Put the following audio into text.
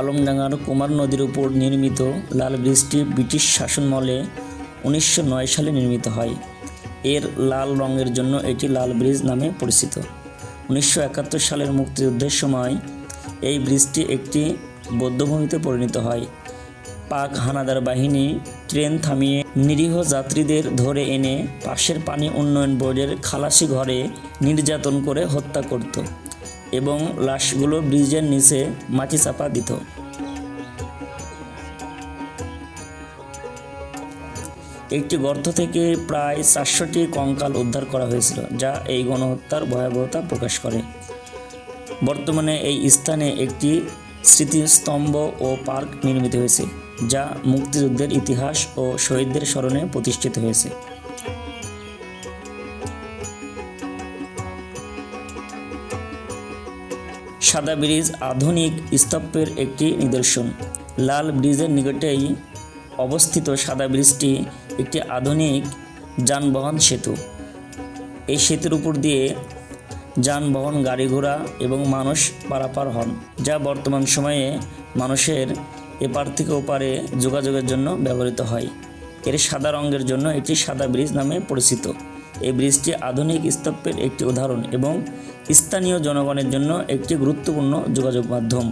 আলমডাঙ্গার কুমার নদীর উপর নির্মিত লাল ব্রিজটি ব্রিটিশ শাসনমলে উনিশশো নয় সালে নির্মিত হয়। এর লাল রঙের জন্য এটি লাল ব্রিজ নামে পরিচিত। উনিশশো একাত্তর সালের মুক্তিযুদ্ধের সময় এই ব্রিজটি একটি বৌদ্ধভূমিতে পরিণত হয়। পাক হানাদার বাহিনী ট্রেন থামিয়ে নিরীহ যাত্রীদের ধরে এনে পাশের পানি উন্নয়ন বোর্ডের খালাসি ঘরে নির্যাতন করে হত্যা করত। এবং লাশগুলো ব্রিজের নিচে মাটি চাপা দিত। একটি গর্ত থেকে প্রায় চারশোটি কঙ্কাল উদ্ধার করা হয়েছিল, যা এই গণহত্যার ভয়াবহতা প্রকাশ করে। বর্তমানে এই স্থানে একটি স্মৃতিস্তম্ভ ও পার্ক নির্মিত হয়েছে, যা মুক্তিযুদ্ধের ইতিহাস ও শহীদদের স্মরণে প্রতিষ্ঠিত হয়েছে। সাদা ব্রিজ আধুনিক স্থাপত্যের একটি নিদর্শন। লাল ব্রিজের নিকটেই অবস্থিত সাদা ব্রিজটি একটি আধুনিক যানবাহন সেতু। এই সেতুর উপর দিয়ে যানবাহন গাড়ি ঘোড়া এবং মানুষ পারাপার হন, যা বর্তমান সময়ে মানুষের এপার থেকে ওপারে যোগাযোগের জন্য ব্যবহৃত হয়। এর সাদা রঙের জন্য এটি সাদা ব্রিজ নামে পরিচিত। এই ব্রিজটি আধুনিক স্থাপত্যের একটি উদাহরণ এবং স্থানীয় জনগণের জন্য একটি গুরুত্বপূর্ণ যোগাযোগ মাধ্যম।